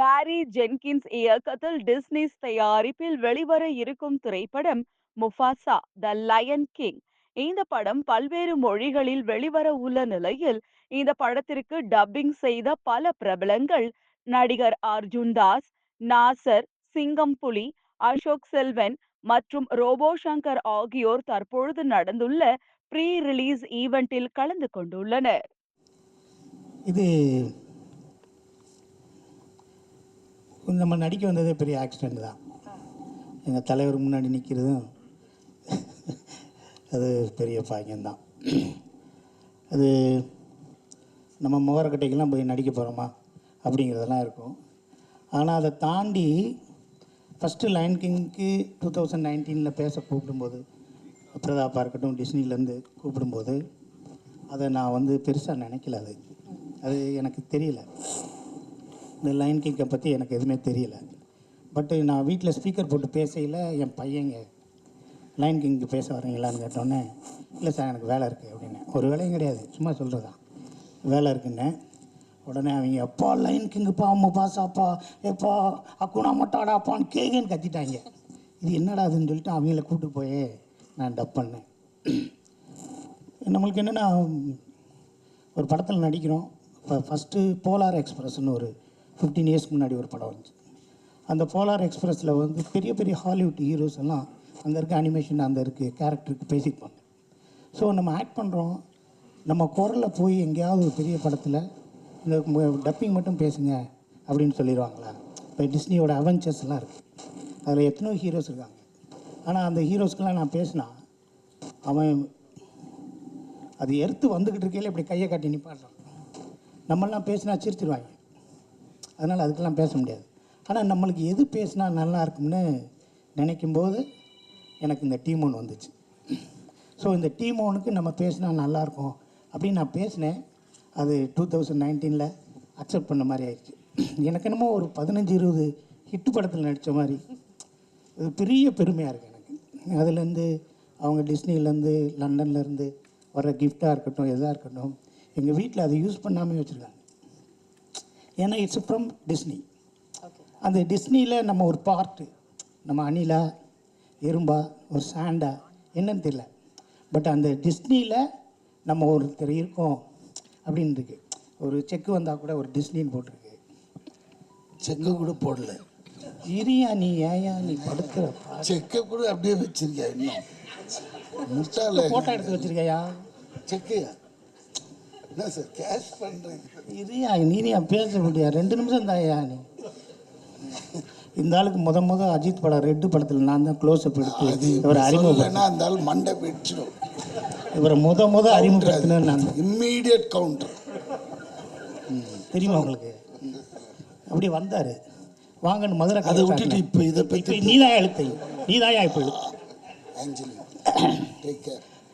Pari Jenkins இயக்கத்தில் Disney's தயாரிப்பில் வெளிவர இருக்கும் திரைப்படம் முஃபாசா த லயன் கிங் இந்த படம் பல்வேறு மொழிகளில் வெளிவர உள்ள நிலையில் இந்த படத்திற்கு டப்பிங் செய்த பல பிரபலங்கள் நடிகர் அர்ஜுன் தாஸ் நாசர் சிங்கம் புலி அசோக் செல்வன் மற்றும் ரோபோ சங்கர் ஆகியோர் தற்பொழுது நடந்துள்ள ப்ரீ ரிலீஸ் ஈவெண்டில் கலந்து கொண்டுள்ளனர். இது நம்ம நடிக்க வந்ததே பெரிய ஆக்சிடெண்ட் தான். எங்கள் தலைவர் முன்னாடி நிற்கிறதும் அது பெரிய பாக்கியம்தான் அது நம்ம முகரக்கட்டைக்கெல்லாம் போய் நடிக்க போகிறோமா அப்படிங்கிறதெல்லாம் இருக்கும். ஆனால் அதை தாண்டி ஃபஸ்ட்டு லயன் கிங்க்கு டூ தௌசண்ட் நைன்டீனில் பேச கூப்பிடும்போது பிரதாப்பாக இருக்கட்டும் டிஸ்னிலேருந்து கூப்பிடும்போது அதை நான் வந்து பெருசாக நினைக்கல அது. அது எனக்கு தெரியல. இந்த லைன் கிங்கை பற்றி எனக்கு எதுவுமே தெரியல. பட்டு நான் வீட்டில் ஸ்பீக்கர் போட்டு பேசையில் என் பையங்க லைன் கிங்க்கு பேச வரீங்களான்னு கேட்டோன்னே இல்லை சார் எனக்கு வேலை இருக்குது அப்படின்னு. ஒரு வேலையும் கிடையாது. சும்மா சொல்கிறதான் வேலை இருக்குன்னு. உடனே அவங்க அப்பா லைன் கிங்குப்பா அம்மா பாசாப்பா எப்பா அக்குனா மட்டாடாப்பான்னு கேகேன்னு கத்திட்டாங்க. இது என்னடா அதுன்னு சொல்லிட்டு அவங்கள கூப்பிட்டு போய் நான் டப் பண்ணேன். நம்மளுக்கு என்னென்னா ஒரு படத்தில் நடிக்கிறோம். இப்போ ஃபஸ்ட்டு போலார் எக்ஸ்பிரஸ்னு ஒரு ஃபிஃப்டீன் இயர்ஸ்க்கு முன்னாடி ஒரு படம் வந்துச்சு. அந்த போலார் எக்ஸ்பிரஸில் வந்து பெரிய பெரிய ஹாலிவுட் ஹீரோஸ் எல்லாம் அங்கே இருக்க அனிமேஷன் அந்த இருக்குது கேரக்டருக்கு பேசிப்பாங்க ஸோ நம்ம ஆக்ட் பண்ணுறோம் நம்ம குரலில் போய் எங்கேயாவது ஒரு பெரிய படத்தில் இந்த டப்பிங் மட்டும் பேசுங்க அப்படின்னு சொல்லிடுவாங்களா? இப்போ டிஸ்னியோட அவெஞ்சர்ஸ் எல்லாம் இருக்குது அதில் எத்தனையோ ஹீரோஸ் இருக்காங்க. ஆனால் அந்த ஹீரோஸ்க்கெல்லாம் நான் பேசினா அவன் அது எடுத்து வந்துக்கிட்டு இருக்கையில் இப்படி கையை காட்டி நிப்பாடுறான் நம்மளாம் பேசினா சிரிச்சிருவாங்க. அதனால் அதுக்கெல்லாம் பேச முடியாது. ஆனால் நம்மளுக்கு எது பேசினா நல்லா இருக்கும்னு நினைக்கும்போது எனக்கு இந்த டீம் ஒன்று வந்துச்சு. ஸோ இந்த டீம் ஒனுக்கு நம்ம பேசினா நல்லாயிருக்கும் அப்படின்னு நான் பேசினேன். அது டூ தௌசண்ட் நைன்டீனில் அக்செப்ட் பண்ண மாதிரி ஆயிடுச்சு. எனக்கு என்னமோ ஒரு பதினஞ்சு இருபது ஹிட்டு படத்தில் நடித்த மாதிரி. இது பெரிய பெருமையாக இருக்குது எனக்கு. அதுலேருந்து அவங்க டிஸ்னிலேருந்து லண்டன்லேருந்து வர கிஃப்டாக இருக்கட்டும் எதாக இருக்கட்டும் எங்கள் வீட்டில் அதை யூஸ் பண்ணாமே வச்சுருக்காங்க. ஏன்னா இட்ஸ் ஃப்ரம் டிஸ்னி அந்த டிஸ்னியில் நம்ம ஒரு பார்ட்டு நம்ம அணிலா எறும்பா ஒரு சாண்டா என்னன்னு தெரியல. பட் அந்த டிஸ்னியில் நம்ம ஒருத்தர் இருக்கோம் அப்படின்னு இருக்கு. ஒரு செக்கு வந்தால் கூட ஒரு டிஸ்னின்னு போட்டிருக்கு. செக்க கூட போடல. இரியா நீ ஏயா நீ படுக்கிற செக்க கூட அப்படியே வச்சிருக்கியா இன்னும்? முட்டாள. ஃபோட்டோ எடுத்து வச்சிருக்கையா? செக்கையா என்ன சார் கேஷ் பண்றேன் இரியா நீரியா பேச முடியாது ரெண்டு நிமிஷம் தாயா நீ. இந்த ஆளுக்கு முத முத அஜித் படம் ரெட்டு படத்தில் நான் தான் க்ளோஸ் அப் அது எடுத்து இவரை அறிமுகம் அந்த ஆள் மண்டை வெடிச்சிடும் இவரை முத முத அறிமுகப்படுத்தினேன் நான். இம்மீடியட் கவுண்டர் தெரியுமா உங்களுக்கு? அப்படி வந்தார். வாங்கன்னு மதுரை அதை விட்டுட்டு இப்போ இதை பற்றி நீதான் எழுத்தை? நீதாயா இப்போ எழுத்து?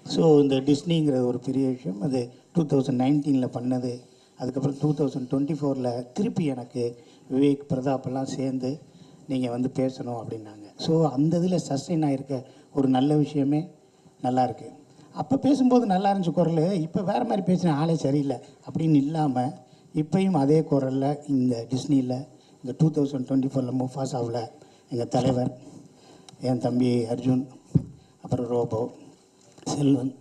ஸோ இந்த டிஸ்னிங்கிற ஒரு பெரிய விஷயம் அது டூ தௌசண்ட் நைன்டீனில் பண்ணது. அதுக்கப்புறம் டூ தௌசண்ட் டுவெண்ட்டி ஃபோரில் திருப்பி எனக்கு விவேக் பிரதாப்பெல்லாம் சேர்ந்து நீங்கள் வந்து பேசணும் அப்படின்னாங்க. ஸோ அந்த இதில் சஸ்டெயின் ஆகிருக்க ஒரு நல்ல விஷயமே நல்லாயிருக்கு அப்போ பேசும்போது நல்லா இருந்துச்சு குரல். இப்போ வேறு மாதிரி பேசின ஆளே சரியில்லை அப்படின்னு இல்லாமல் இப்பயும் அதே குரலில் இந்த டிஸ்னியில் இந்த டூ தௌசண்ட் டுவெண்ட்டி ஃபோரில் முஃபாசாவில் எங்கள் தலைவர் என் தம்பி அர்ஜுன் அப்புறம் ரோபோ செல்வன்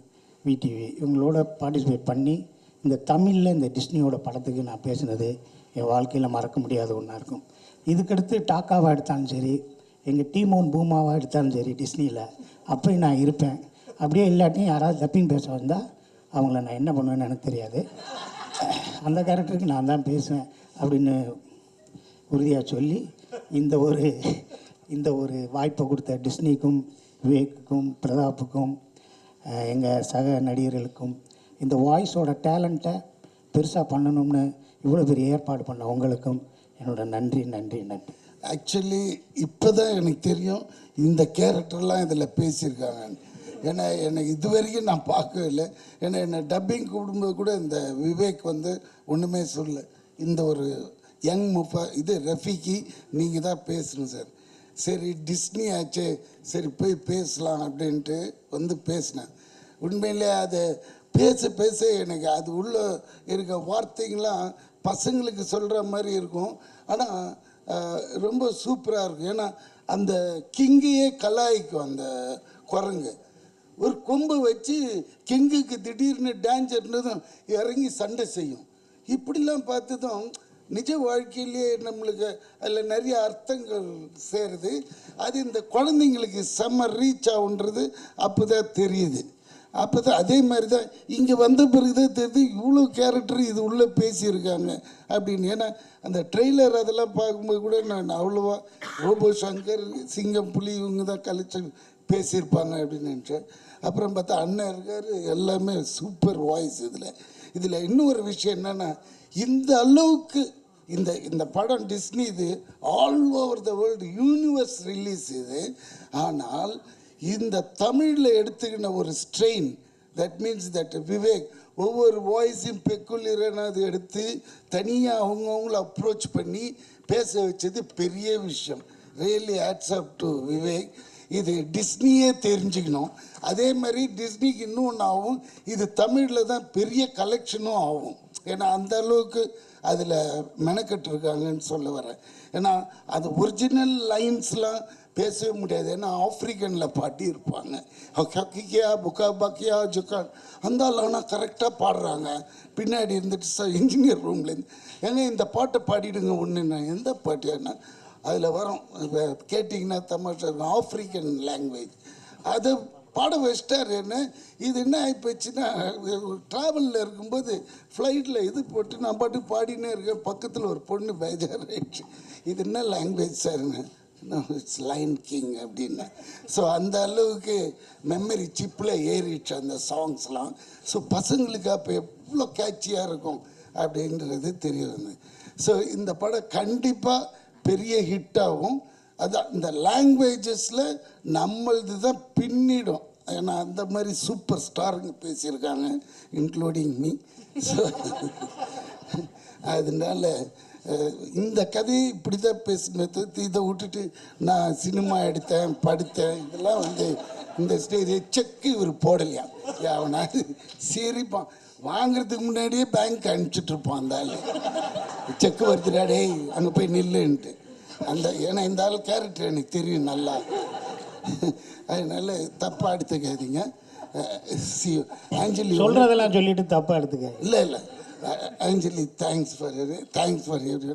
விடிவி இவங்களோட பார்ட்டிசிபேட் பண்ணி இந்த தமிழில் இந்த டிஸ்னியோட படத்துக்கு நான் பேசினது என் வாழ்க்கையில் மறக்க முடியாத ஒன்றா இருக்கும். இதுக்கடுத்து டாக்காவாக எடுத்தாலும் சரி எங்கள் டீமோன் பூமாவாக எடுத்தாலும் சரி டிஸ்னியில் அப்பயும் நான் இருப்பேன். அப்படியே இல்லாட்டியும் யாராவது தப்பிங் பேச வந்தால் அவங்கள நான் என்ன பண்ணுவேன்னு எனக்கு தெரியாது. அந்த கேரக்டருக்கு நான் தான் பேசுவேன் அப்படின்னு உறுதியாக சொல்லி இந்த ஒரு இந்த ஒரு வாய்ப்பை கொடுத்த டிஸ்னிக்கும் விவேக்குக்கும் பிரதாப்புக்கும் எங்கள் சக நடிகர்களுக்கும் இந்த வாய்ஸோட டேலண்ட்டை பெருசாக பண்ணணும்னு இவ்வளோ பெரிய ஏற்பாடு பண்ண உங்களுக்கும் என்னோட நன்றி நன்றி நன்றி. ஆக்சுவலி இப்போ தான் எனக்கு தெரியும் இந்த கேரக்டர்லாம் இதில் பேசியிருக்காங்க ஏன்னா என்னை இது வரைக்கும் நான் பார்க்கவே இல்லை. ஏன்னா என்னை டப்பிங் கூடும்போது கூட இந்த விவேக் வந்து ஒன்றுமே சொல்ல இந்த ஒரு யங் முஃபா இது ரஃபிக்கு நீங்கள் தான் பேசணும் சார். சரி டிஸ்னி ஆச்சே சரி போய் பேசலாம் அப்படின்ட்டு வந்து பேசினேன். உண்மையிலே அது பேச பேச எனக்கு அது உள்ள இருக்க வார்த்தைங்களாம் பசங்களுக்கு சொல்கிற மாதிரி இருக்கும். ஆனால் ரொம்ப சூப்பராக இருக்கும். ஏன்னா அந்த கிங்கையே கலாய்க்கும் அந்த குரங்கு. ஒரு கொம்பு வச்சு கிங்குக்கு திடீர்னு டேஞ்சர்னதும் இறங்கி சண்டை செய்யும். இப்படிலாம் பார்த்ததும் நிஜ வாழ்க்கையிலேயே நம்மளுக்கு அதில் நிறைய அர்த்தங்கள் சேருது. அது இந்த குழந்தைங்களுக்கு செம்ம ரீச் ஆகுன்றது அப்போ தான் தெரியுது. அப்போ தான் அதே மாதிரி தான் இங்கே வந்த பிறகு தான் தெரியுது இவ்வளோ கேரக்டர் இது உள்ளே பேசியிருக்காங்க அப்படின்னு. ஏன்னா அந்த ட்ரெய்லர் அதெல்லாம் பார்க்கும்போது கூட நான் அவ்வளோவா ரோபோ சங்கர் சிங்கம் புலி இவங்க தான் கழிச்சு பேசியிருப்பாங்க அப்படின்னு நினச்சேன். அப்புறம் பார்த்தா அண்ணன் இருக்கார் எல்லாமே சூப்பர் வாய்ஸ் இதில். இதில் இன்னொரு விஷயம் என்னென்னா இந்த அளவுக்கு இந்த இந்த படம் டிஸ்னி இது all over the world universe release இது. ஆனால் இந்த தமிழில் எடுத்துக்கின ஒரு strain that means that Vivek ஒவ்வொரு வாய்ஸையும் பெக்குலியரானது எடுத்து தனியாக அவங்கவுங்கள அப்ரோச் பண்ணி பேச வச்சது பெரிய விஷயம். Really hats up to Vivek. இது டிஸ்னியே தெரிஞ்சுக்கணும். அதே மாதிரி டிஸ்னிக்கு இன்னொன்று ஆகும். இது தமிழில் தான் பெரிய கலெக்ஷனும் ஆகும். ஏன்னா அந்த அளவுக்கு அதில் மெனக்கெட்டுருக்காங்கன்னு சொல்ல வரேன். ஏன்னா அது ஒரிஜினல் லைன்ஸ்லாம் பேசவே முடியாது. ஏன்னா ஆப்ரிக்கனில் பாட்டி இருப்பாங்க. கக்கியா புக்கா பக்கியா ஜுக்கான் அந்த ஆனால் கரெக்டாக பாடுறாங்க. பின்னாடி இருந்துட்டு சார் இன்ஜினியர் ரூம்லேருந்து ஏன்னா இந்த பாட்டை பாடிடுங்க ஒன்றுண்ணா எந்த பாட்டியானா அதில் வரும். கேட்டிங்கன்னா தமிழ் இருக்கும் ஆப்ரிக்கன் லாங்குவேஜ் அது பாட வச்சிட்டார் என்ன இது என்ன ஆகிப்போச்சுன்னா ட்ராவலில் இருக்கும்போது ஃப்ளைட்டில் இது போட்டு நான் பாட்டு பாடினே இருக்கேன். பக்கத்தில் ஒரு பொண்ணு பேஜார் ஆயிடுச்சு இது என்ன லாங்குவேஜ் சார்னு இட்ஸ் லைன் கிங் அப்படின்னு. ஸோ அந்த அளவுக்கு மெமரி சிப்பில் ஏறிடுச்சு அந்த சாங்ஸ்லாம் ஸோ பசங்களுக்கு அப்போ எவ்வளோ கேட்சியாக இருக்கும் அப்படின்றது தெரிய ஸோ இந்த படம் கண்டிப்பாக பெரிய ஹிட் ஆகும். இந்த லாங்குவேஜஸில் நம்மளது தான் பின்னிடும். ஏன்னா அந்த மாதிரி சூப்பர் ஸ்டாருங்க பேசியிருக்காங்க இன்க்ளூடிங் மீ ஸோ அதனால இந்த கதையை இப்படி தான் பேசினது இதை விட்டுட்டு நான் சினிமா எடுத்தேன் படுத்தேன். இதெல்லாம் வந்து இந்த ஸ்டேஜ் செக்கு இவர் போடலையா? அவனா சிரிப்பான். வாங்குறதுக்கு முன்னாடியே பேங்க் அனுப்பிச்சிட்டு இருப்பான் அந்த ஆள். செக்கு வருதுடா டேய் அங்கே போய் நில்லுன்ட்டு. அந்த ஏன்னா இந்த ஆள் கேரக்டர் எனக்கு தெரியும் நல்லா. அதனால தப்பாக எடுத்துக்காதீங்க. சி ஆஞ்சலி சொல்கிறதெல்லாம் சொல்லிட்டு தப்பாக எடுத்துக்க இல்லை இல்லை. Anjali thanks for thanks for your